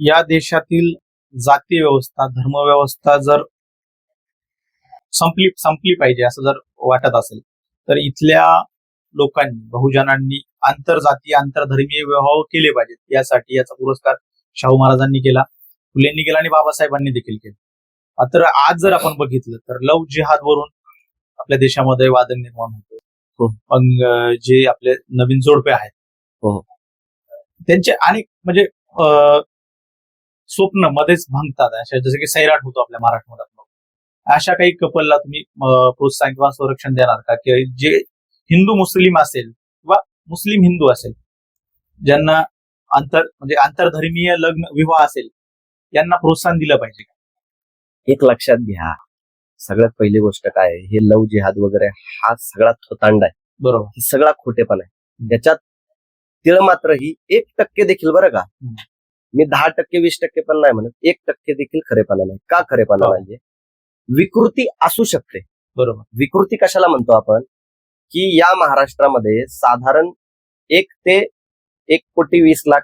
या देशातील जाती व्यवस्था धर्मव्यवस्था जर संपली संपली पाहिजे असं जर वाटत असेल तर इथल्या लोकांनी बहुजनांनी आंतरजातीय आंतरधर्मीय विवाह केले पाहिजेत यासाठी याचा पुरस्कार शाहू महाराजांनी केला फुलेंनी केला आणि बाबासाहेबांनी देखील केला मात्र आज जर आपण बघितलं तर लव जिहाद वरून आपल्या देशामध्ये वादन निर्माण होतो हो. मग जे आपले नवीन जोडपे आहेत हो. त्यांचे अनेक म्हणजे स्वप्न मध्येच भांगतात. अशा जसं की सैराट होतो आपल्या मराठमोळ्यात अशा काही कपलला तुम्ही प्रोत्साहन किंवा संरक्षण देणार का? की जे हिंदू मुस्लिम असेल किंवा मुस्लिम हिंदू असेल ज्यांना आंतर म्हणजे आंतरधर्मीय लग्न विवाह असेल यांना प्रोत्साहन दिलं पाहिजे का? एक लक्षात घ्या. सगळ्यात पहिली गोष्ट काय? हे लव जिहाद वगैरे हा सगळा थोतांड आहे. बरोबर. सगळा खोटेपण आहे. त्याच्यात तिळ मात्र ही एक टक्के देखील बरं का. मी दहा टक्के वीस टक्के पण नाही म्हणत. एक टक्के देखील खरेपणा नाही. का खरेपणा हो. नाहीये? विकृती असू शकते. बरोबर. विकृती कशाला म्हणतो आपण? की या महाराष्ट्रामध्ये साधारण एक ते एक कोटी वीस लाख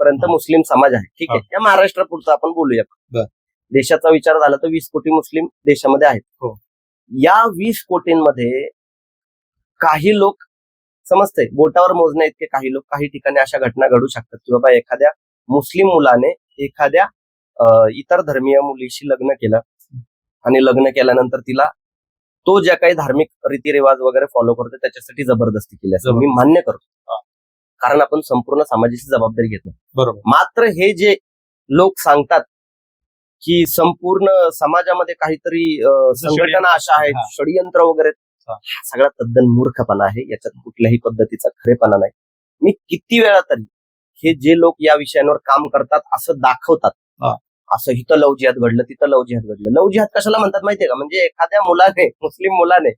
पर्यंत हा. मुस्लिम समाज आहे. ठीक आहे. हा. या महाराष्ट्रापुरतं आपण बोलूया. देशाचा विचार झाला तर वीस कोटी मुस्लिम देशामध्ये आहेत. हो. या वीस कोटींमध्ये काही लोक समजतंय बोटावर मोजण्या इतके काही लोक काही ठिकाणी अशा घटना घडू शकतात. की बाबा एखाद्या मुस्लिम मुलाने एखाद्या इतर धर्मीय मुलीशी लग्न केलं. आणि लग्न केल्यानंतर तिला तो ज्या काही धार्मिक रीतिरिवाज वगैरे फॉलो करतो त्याच्यासाठी जबरदस्ती केली असं मी मान्य करतो. कारण आपण संपूर्ण समाजाची जबाबदारी घेतो बरोबर. मात्र हे जे लोक सांगतात की संपूर्ण समाजामध्ये काहीतरी संघटना अशा आहेत. षडयंत्र वगैरे हा. हा सगळा तद्दन मूर्खपणा आहे. याच्यात कुठल्याही पद्धतीचा खरेपणा नाही. मी किती वेळा तरी हे जे लोक या विषयांवर काम करतात असं दाखवतात. असं इथं लव जिहाद घडलं तिथं लव जिहाद घडलं. लव जिहाद कशाला म्हणतात माहितीये का? म्हणजे एखाद्या मुलाने मुस्लिम मुलाने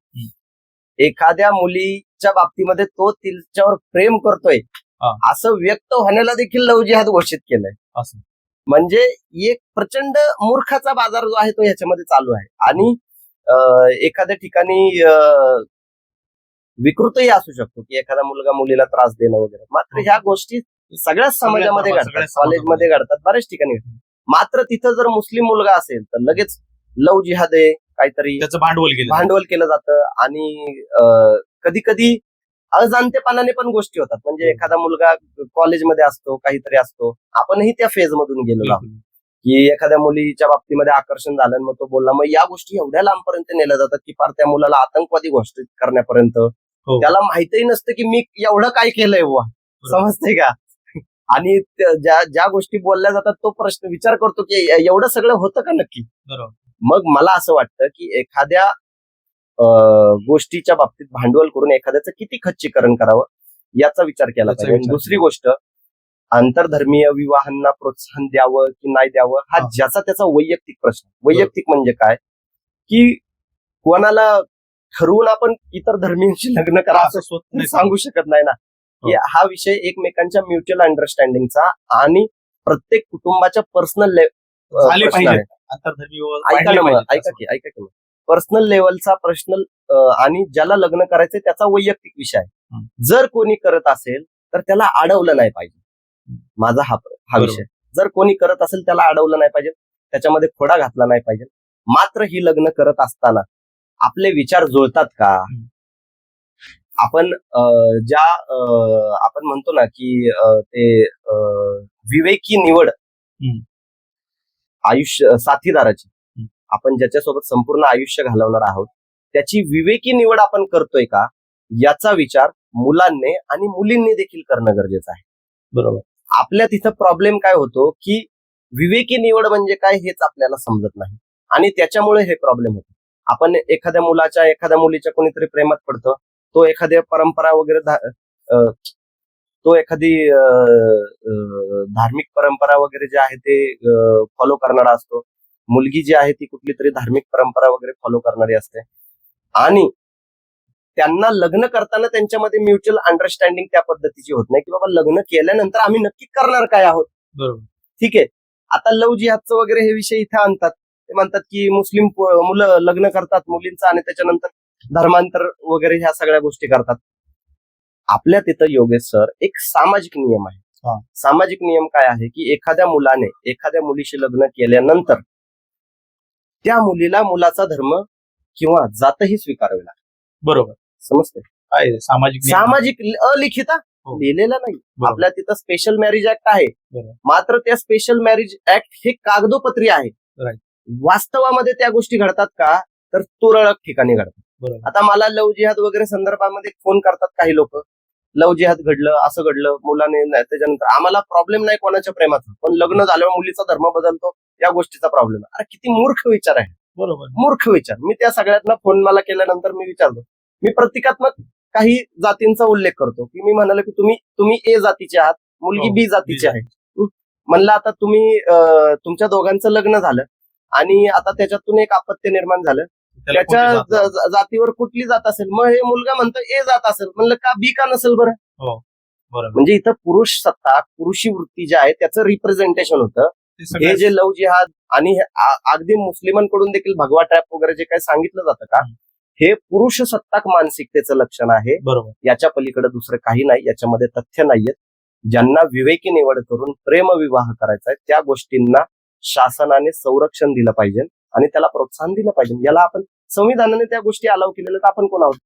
एखाद्या मुलीच्या बाबतीमध्ये तो तिच्यावर प्रेम करतोय. हा. असं व्यक्त होण्याला देखील लव जिहाद घोषित केलंय. असं. म्हणजे एक प्रचंड मूर्खाचा बाजार जो आहे तो ह्याच्यामध्ये चालू आहे. आणि एखाद्या ठिकाणी विकृतही असू शकतो की एखादा मुलगा मुलीला त्रास देणं वगैरे. मात्र ह्या गोष्टी सगळ्याच समाजामध्ये घडतात. कॉलेजमध्ये घडतात बऱ्याच ठिकाणी मात्र तिथं जर मुस्लिम मुलगा असेल तर लगेच लव जिहाद आहे काहीतरी त्याचं भांडवल केलं भांडवल केलं जातं आणि कधी कधी अजाणतेपणाने पण गोष्टी होतात म्हणजे. एखादा मुलगा कॉलेजमध्ये असतो काहीतरी असतो आपणही त्या फेज मधून गेलेलो आहोत बिलकुल. की एखाद्या मुलीच्या बाबतीमध्ये आकर्षण झालं मग तो बोलला मग या गोष्टी एवढ्या लांबपर्यंत नेल्या जातात की फार त्या मुलाला आतंकवादी घोषित करण्यापर्यंत हो. त्याला माहितही नसतं की मी एवढं काय केलंय बुवा समजते का आणि ज्या ज्या गोष्टी बोलल्या जातात तो प्रश्न विचार करतो की एवढं सगळं होतं का नक्की? मग मला असं वाटतं की एखाद्या गोष्टीच्या बाबतीत भांडवल करून एखाद्याचं किती खच्चीकरण करावं याचा विचार केला पाहिजे. दुसरी गोष्ट आंतरधर्मीय विवाहांना प्रोत्साहन द्यावं की नाही द्यावं हा. ज्याचा त्याचा वैयक्तिक प्रश्न वैयक्तिक म्हणजे काय? की कोणाला ठरवून आपण इतर धर्मीयांशी लग्न करा असं सांगू शकत नाही ना. हो. हा विषय एकमेकांच्या म्युच्युअल अंडरस्टँडिंगचा आणि प्रत्येक कुटुंबाच्या पर्सनल ऐका. की ऐका की पर्सनल लेवलचा प्रश्न आणि ज्याला लग्न करायचंय त्याचा वैयक्तिक विषय आहे. जर कोणी करत असेल तर त्याला अडवलं नाही पाहिजे माझा हा हा. विषय जर कोणी करत असेल त्याला अडवलं नाही पाहिजे त्याच्यामध्ये खोडा घातला नाही पाहिजे मात्र ही लग्न करत असताना आपले विचार जुळतात का. आपण ज्या आपण म्हणतो ना की ते विवेकी निवड. आयुष्य साथीदाराची. आपण ज्याच्यासोबत संपूर्ण आयुष्य घालवणार आहोत त्याची विवेकी निवड आपण करतोय का याचा विचार मुलांनी आणि मुलींनी देखील करणं गरजेचं आहे बरोबर आपल्या तिथं प्रॉब्लेम काय होतो की विवेकी निवड म्हणजे काय हेच आपल्याला समजत नाही आणि त्याच्यामुळे हे प्रॉब्लेम होतो आपण एखाद्या मुलाच्या एखाद्या मुलीच्या कोणीतरी प्रेमात पडतो तो एखाद्या परंपरा वगैरे तो एखादी धार्मिक परंपरा वगैरे जे आहे ते फॉलो करणारा असतो. मुलगी जी आहे ती कुठली तरी धार्मिक परंपरा वगैरे फॉलो करणारी असते. आणि त्यांना लग्न करताना त्यांच्यामध्ये म्युच्युअल अंडरस्टँडिंग त्या पद्धतीची होत नाही. की बाबा लग्न केल्यानंतर आम्ही नक्की करणार काय आहोत? बरोबर. ठीक आहे. आता लव जिहादचं वगैरे हे विषय इथे आणतात. ते म्हणतात की मुस्लिम मुलं लग्न करतात मुलींचं आणि त्याच्यानंतर धर्मांतर वगैरे ह्या सगळ्या गोष्टी करतात आपल्या तिथं योगेश सर एक सामाजिक नियम आहे हा. सामाजिक नियम काय आहे की एखाद्या मुलाने एखाद्या मुलीशी लग्न केल्यानंतर त्या मुलीला मुलाचा धर्म किंवा जातही स्वीकारावी लागते बरोबर समजते आहे? सामाजिक नियम. सामाजिक अलिखित हा. लिहिलेलं नाही. आपल्या तिथं स्पेशल मॅरेज ऍक्ट आहे बरोबर. मात्र त्या स्पेशल मॅरेज ऍक्ट हे कागदोपत्री आहे Right. वास्तवामध्ये त्या गोष्टी घडतात का तर तुरळक ठिकाणी घडतात आता मला लव जिहाद वगैरे संदर्भामध्ये फोन करतात काही लोक. लव जिहाद घडलं असं घडलं मुलाने नाही, त्याच्यानंतर आम्हाला प्रॉब्लेम नाही कोणाच्या प्रेमाचा पण लग्न झाल्यावर मुलीचा धर्म बदलतो या गोष्टीचा प्रॉब्लेम अरे किती मूर्ख विचार आहे. बरोबर. मूर्ख विचार. मी त्या सगळ्यांना फोन मला केल्यानंतर मी विचारतो मी प्रतिकात्मक काही जातींचा उल्लेख करतो. की मी म्हणालो की तुम्ही तुम्ही ए जातीचे आहात मुलगी हो, बी जातीची आहे? म्हणलं आता तुम्ही तुमच्या दोघांचं लग्न झालं आणि आता त्याच्यातून एक अपत्य निर्माण झालं. त्याच्या ज- जातीवर कुठली जात असेल? मग हे मुलगा म्हणतो ए जात असेल. म्हणलं का बी का नसेल बरं? बरोबर. म्हणजे इथं पुरुष सत्ता पुरुषी वृत्ती जे आहे त्याचं रिप्रेझेंटेशन होतं. ते हे जे लव जिहाद आणि हे आ- अगदी मुस्लिमांकडून देखील भगवा ट्रॅप वगैरे जे काही सांगितलं जातं का हे पुरुष सत्ताक मानसिकतेचं लक्षण आहे. बरोबर. याच्या पलीकडे दुसरं काही नाही याच्यामध्ये तथ्य नाहीयेत. ज्यांना विवेकी निवड करून प्रेमविवाह करायचा आहे त्या गोष्टींना शासनाने संरक्षण दिलं पाहिजे आणि त्याला प्रोत्साहन दिलं पाहिजे. याला आपण संविधानाने त्या गोष्टी अलाव केलेल्या तर आपण कोण आहोत?